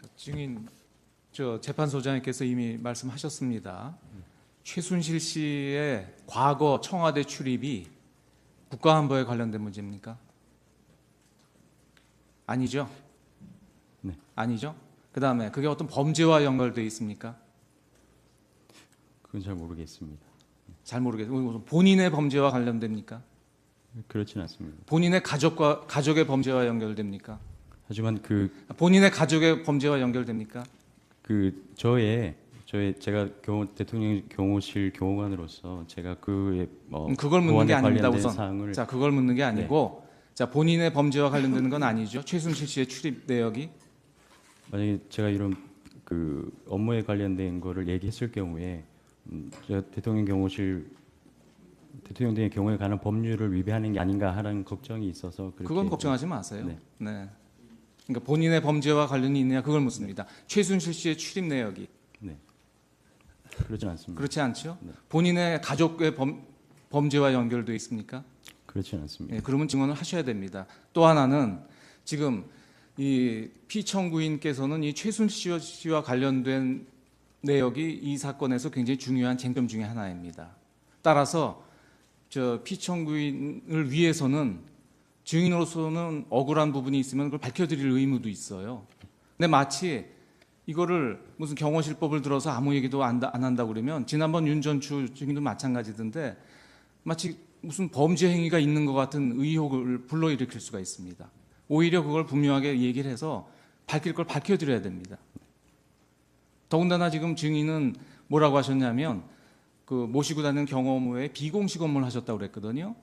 자, 증인 저 재판소장님께서 이미 말씀하셨습니다. 최순실 씨의 과거 청와대 출입이 국가안보에 관련된 문제입니까? 아니죠? 네. 아니죠? 그 다음에 그게 어떤 범죄와 연결돼 있습니까? 그건 잘 모르겠습니다. 잘 모르겠어요. 본인의 범죄와 관련됩니까? 그렇진 않습니다. 본인의 가족과 가족의 범죄와 연결됩니까? 하지만 그, 본인의 가족의 범죄와 연결됩니까? 그 저의 저의 제가 경호 대통령 경호실 경호관으로서 제가 그의 어, 음, 그걸 묻는 게 아닙니다. 우선 사항을 자 그걸 묻는 게 아니고 네. 자 본인의 범죄와 관련되는 건 아니죠. 최순실 씨의 출입 내역이 만약에 제가 이런 그 업무에 관련된 거를 얘기했을 경우에 음, 제가 대통령 경호실 대통령 등의 경우에 관한 법률을 위배하는 게 아닌가 하는 걱정이 있어서 그건 걱정하지 마세요. 네. 네. 그러니까 본인의 범죄와 관련이 있느냐 그걸 묻습니다. 최순실 씨의 출입 내역이 네. 그러진 않습니다. 그렇지 않죠? 네. 본인의 가족의 범, 범죄와 연결돼 있습니까? 그렇진 않습니다. 예, 그러면 증언을 하셔야 됩니다. 또 하나는 지금 이 피청구인께서는 이 최순실 씨와 관련된 내역이 이 사건에서 굉장히 중요한 쟁점 중의 하나입니다. 따라서 저 피청구인을 위해서는 증인으로서는 억울한 부분이 있으면 그걸 밝혀드릴 의무도 있어요. 근데 마치 이거를 무슨 경호실법을 들어서 아무 얘기도 안, 안 한다고 그러면 지난번 윤전추 증인도 마찬가지던데 마치 무슨 범죄 행위가 있는 것 같은 의혹을 불러일으킬 수가 있습니다. 오히려 그걸 분명하게 얘기를 해서 밝힐 걸 밝혀드려야 됩니다. 더군다나 지금 증인은 뭐라고 하셨냐면 그 모시고 다니는 경호무에 비공식 업무를 하셨다고 그랬거든요.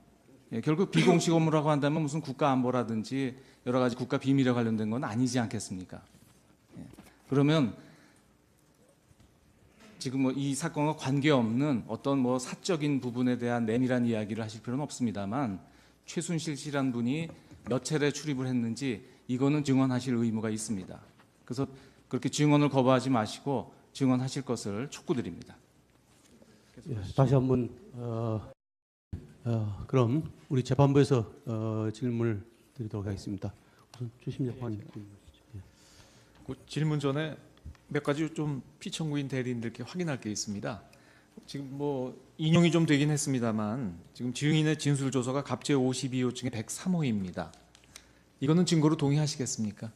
예, 결국 비공식 업무라고 한다면 무슨 국가 안보라든지 여러 가지 국가 비밀에 관련된 건 아니지 않겠습니까? 예, 그러면 지금 뭐 이 사건과 관계없는 어떤 뭐 사적인 부분에 대한 내밀한 이야기를 하실 필요는 없습니다만 최순실 씨란 분이 몇 차례 출입을 했는지 이거는 증언하실 의무가 있습니다. 그래서 그렇게 증언을 거부하지 마시고 증언하실 것을 촉구드립니다. 예, 다시 한번 어, 어, 그럼 우리 재판부에서 어, 질문을 드리도록 하겠습니다. 우선 주심 재판님. 그 질문 전에 몇 가지 좀 피청구인 대리인들께 확인할 게 있습니다. 지금 뭐 인용이 좀 되긴 했습니다만 지금 증인의 진술 조서가 갑제 52호증의 103호입니다. 이거는 증거로 동의하시겠습니까?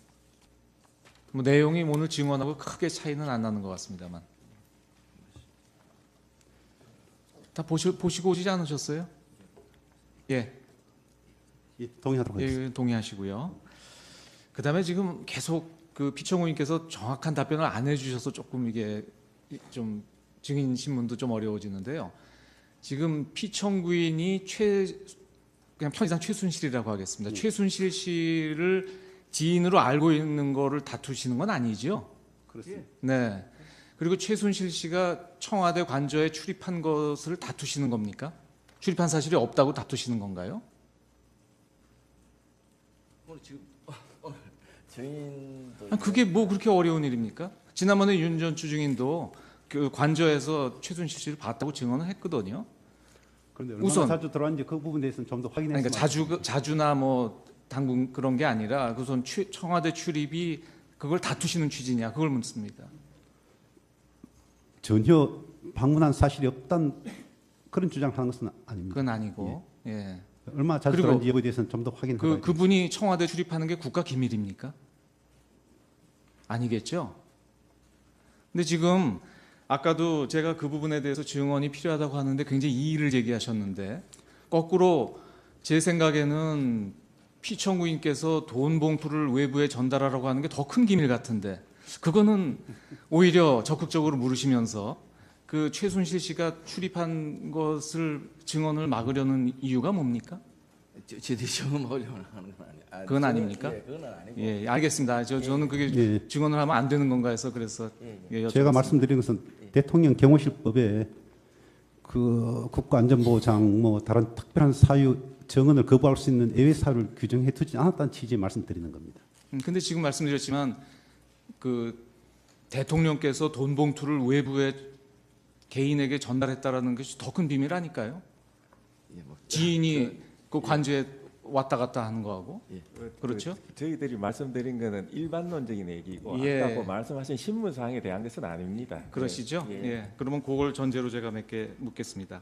뭐 내용이 오늘 증언하고 크게 차이는 안 나는 것 같습니다만 다 보시, 보시고 오시지 않으셨어요? 예, 예, 동의하도록 하겠습니다. 예, 동의하시고요. 그다음에 지금 계속 그 피청구인께서 정확한 답변을 안 해주셔서 조금 이게 좀 증인 신문도 좀 어려워지는데요. 지금 피청구인이 최 그냥 편의상 최순실이라고 하겠습니다. 최순실 씨를 지인으로 알고 있는 거를 다투시는 건 아니죠? 그렇습니다. 네. 그리고 최순실 씨가 청와대 관저에 출입한 것을 다투시는 겁니까? 출입한 사실이 없다고 다투시는 건가요? 오늘 지금 오늘 증인도 아, 그게 뭐 그렇게 어려운 일입니까? 지난번에 윤전 주중인도 그 관저에서 최순실 씨를 봤다고 증언을 했거든요. 그런데 얼마나 우선- 자주 들어왔는지 그 부분에 대해서는 좀 더 확인했으면 그러니까 자주 자주나 뭐 당분 그런 게 아니라 우선 취- 청와대 출입이 그걸 다투시는 취지냐 그걸 묻습니다. 전혀 방문한 사실이 없단 그런 주장을 하는 것은 아닙니다. 그건 아니고 예. 얼마나 자주 그리고 들어왔는지 여부에 대해서는 좀 더 확인하고 그 그분이 청와대 출입하는 게 국가 기밀입니까? 아니겠죠. 근데 지금 아까도 제가 그 부분에 대해서 증언이 필요하다고 하는데 굉장히 이의를 제기하셨는데 거꾸로 제 생각에는 피청구인께서 돈 봉투를 외부에 전달하라고 하는 게 더 큰 기밀 같은데 그거는 오히려 적극적으로 물으시면서 그 최순실 씨가 출입한 것을 증언을 막으려는 이유가 뭡니까? 저- 저들이 점검하려고 하는 건 아니에요. 아, 그건 아닙니까? 예, 그건 아니고. 예, 알겠습니다. 저 저는 그게 예. 증언을 하면 안 되는 건가 해서 그래서 예, 예. 예, 제가. 말씀드린 것은 대통령 경호실법에 그 국가안전보장 뭐 다른 특별한 사유 정언을 거부할 수 있는 예외 사유를 규정해 두지 않았다는 취지의 말씀드리는 겁니다. 음, 근데 지금 말씀드렸지만 그 대통령께서 돈 봉투를 외부에 개인에게 전달했다라는 것이 더 큰 비밀 아닐까요? 예, 뭐, 지인이 그 관저에 왔다 갔다 하는 거하고 예. 그렇죠? 그 저희들이 말씀드린 거는 일반론적인 얘기고 예. 아까 그 말씀하신 신문 사항에 대한 것은 아닙니다. 그러시죠? 예. 예. 그러면 그걸 전제로 제가 몇 개 묻겠습니다.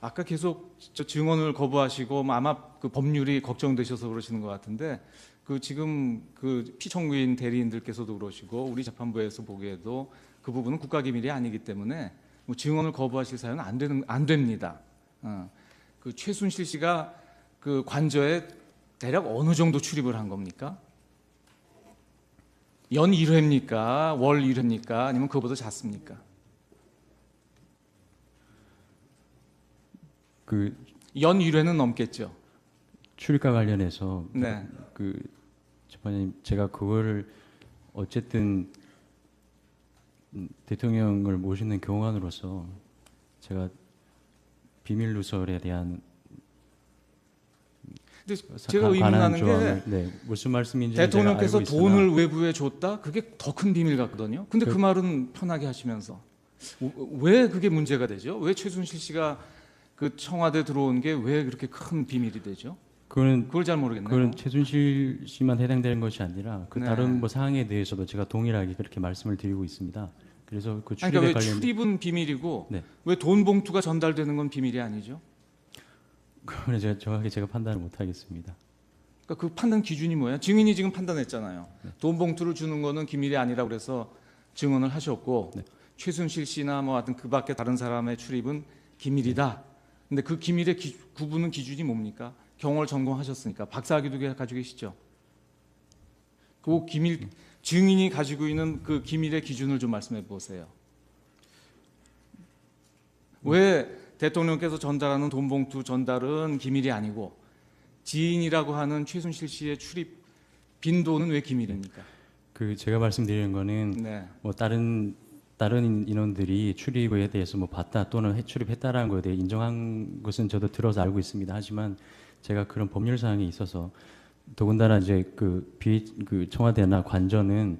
아까 계속 저 증언을 거부하시고 뭐 아마 그 법률이 걱정되셔서 그러시는 것 같은데 그 지금 그 피청구인 대리인들께서도 그러시고 우리 재판부에서 보기에도 그 부분은 국가 기밀이 아니기 때문에 뭐 증언을 거부하실 사유는 안 되는 안 됩니다. 어. 그 최순실 씨가 그 관저에 대략 어느 정도 출입을 한 겁니까? 연 1회입니까? 월 1회입니까? 아니면 그거보다 작습니까? 그 연 1회는 넘겠죠. 출입과 관련해서 네. 그 재판장님 제가 그거를 어쨌든 음, 대통령을 모시는 경관으로서 제가 비밀 누설에 대한 근데 제가 의문하는 게 조항을 네, 무슨 말씀인지 대통령께서 돈을 외부에 줬다? 그게 더 큰 비밀 같거든요. 근데 그, 그- 말은 편하게 하시면서 왜 그게 문제가 되죠? 왜 최순실 씨가 그 청와대 들어온 게 왜 그렇게 큰 비밀이 되죠? 그거는 그걸 잘 모르겠네요. 그건 최순실 씨만 해당되는 것이 아니라 그 네. 다른 뭐 사항에 대해서도 제가 동일하게 그렇게 말씀을 드리고 있습니다. 그래서 그 출입에 그러니까 왜 관련 출입은 비밀이고 네. 왜돈 봉투가 전달되는 건 비밀이 아니죠? 그거는 제가 정확하게 제가 판단을 못 하겠습니다. 그러니까 그 판단 기준이 뭐야? 증인이 지금 판단했잖아요. 네. 돈 봉투를 주는 거는 기밀이 아니라고 그래서 증언을 하셨고 네. 최순실 씨나 뭐 하여튼 그 밖에 다른 사람의 출입은 기밀이다. 근데 그 기밀의 기- 구분은 기준이 뭡니까? 경호를 전공하셨으니까 박사학위도 가지고 계시죠. 그 기밀 증인이 가지고 있는 그 기밀의 기준을 좀 말씀해 보세요. 왜 대통령께서 전달하는 돈 봉투 전달은 기밀이 아니고 지인이라고 하는 최순실 씨의 출입 빈도는 왜 기밀입니까? 그 제가 말씀드리는 거는 네. 뭐 다른 다른 인원들이 출입에 대해서 뭐 봤다 또는 해- 출입했다라는 거에 대해 인정한 것은 저도 들어서 알고 있습니다. 하지만 제가 그런 법률 사항이 있어서 더군다나 이제 그, 비, 그 청와대나 관저는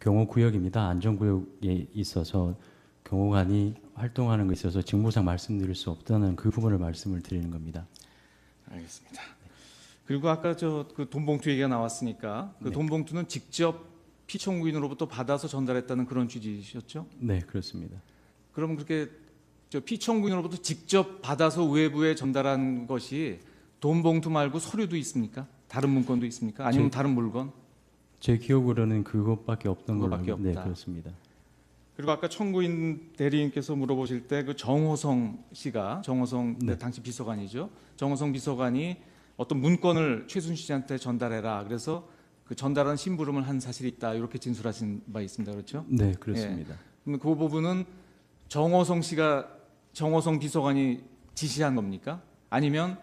경호 구역입니다. 안전 구역에 있어서 경호관이 활동하는 것에 있어서 직무상 말씀드릴 수 없다는 그 부분을 말씀을 드리는 겁니다. 알겠습니다. 그리고 아까 저 그 돈 봉투 얘기가 나왔으니까 그 네. 돈 봉투는 직접 피청구인으로부터 받아서 전달했다는 그런 취지셨죠? 네, 그렇습니다. 그럼 그렇게 저 피청구인으로부터 직접 받아서 외부에 전달한 것이 돈 봉투 말고 서류도 있습니까? 다른 문건도 있습니까? 아니면 제- 다른 물건? 제 기억으로는 그것밖에 없던 알고- 네, 없다. 그렇습니다. 그리고 아까 청구인 대리인께서 물어보실 때 그 정호성 씨가 정호성 네. 당시 비서관이죠. 정호성 비서관이 어떤 문건을 최순실 씨한테 전달해라. 그래서 그 전달한 심부름을 한 사실이 있다. 이렇게 진술하신 바 있습니다. 그렇죠? 네, 그렇습니다. 그럼 그 부분은 정호성 씨가 정호성 비서관이 지시한 겁니까? 아니면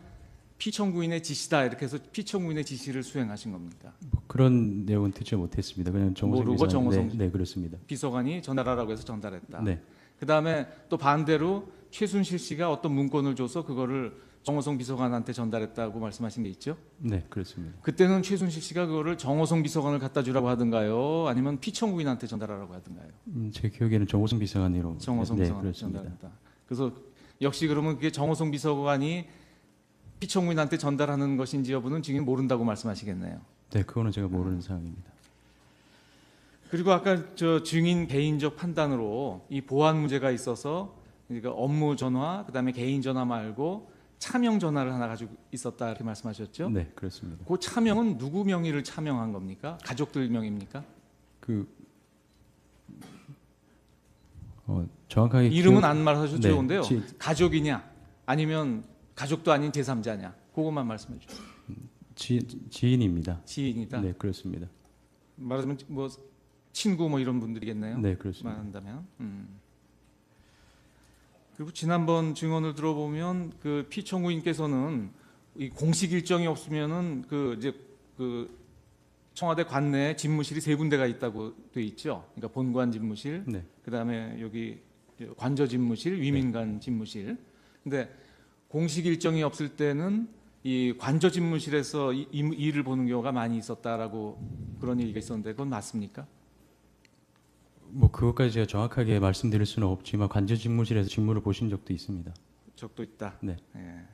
피청구인의 지시다 이렇게 해서 피청구인의 지시를 수행하신 겁니까? 뭐 그런 내용은 듣지 못했습니다. 그냥 정호성 모르고 기자- 정호성 네, 네, 그렇습니다. 비서관이 전달하라고 해서 전달했다. 네, 그 다음에 또 반대로 최순실 씨가 어떤 문건을 줘서 그거를 정호성 비서관한테 전달했다고 말씀하신 게 있죠. 네, 그렇습니다. 그때는 최순실 씨가 그거를 정호성 비서관을 갖다 주라고 하던가요? 아니면 피청구인한테 전달하라고 하던가요? 음, 제 기억에는 정호성 비서관으로 정호성 네, 비서관한테 그렇습니다. 전달했다. 그래서 역시 그러면 그게 정호성 비서관이 피청구인한테 전달하는 것인지 여부는 지금 모른다고 말씀하시겠네요. 네, 그거는 제가 모르는 사항입니다. 그리고 아까 저 증인 개인적 판단으로 이 보안 문제가 있어서 그러니까 업무 전화, 그다음에 개인 전화 말고 차명 전화를 하나 가지고 있었다 이렇게 말씀하셨죠? 네, 그렇습니다. 그 차명은 누구 명의를 차명한 겁니까? 가족들 명입니까? 그 어, 정확하게 이름은 기억- 안 말하셔도 네, 좋은데요. 지- 가족이냐 아니면 가족도 아닌 제3자냐 그것만 말씀해 주세요. 지, 지인입니다. 지인이다. 네, 그렇습니다. 말하자면 뭐 친구 뭐 이런 분들이겠네요. 네, 그렇습니다. 말한다면. 음. 그리고 지난번 증언을 들어보면 그 피청구인께서는 이 공식 일정이 없으면은 그 이제 그 청와대 관내에 집무실이 세 군데가 있다고 돼 있죠. 그러니까 본관 집무실, 네, 그다음에 여기 관저 집무실, 위민관 집무실. 근데 공식 일정이 없을 때는 이 관저 집무실에서 이, 이 일을 보는 경우가 많이 있었다라고 그런 얘기가 있었는데 그건 맞습니까? 뭐 그것까지 제가 정확하게 말씀드릴 수는 없지만 관저 직무실에서 직무를 보신 적도 있습니다. 적도 있다. 네. 예.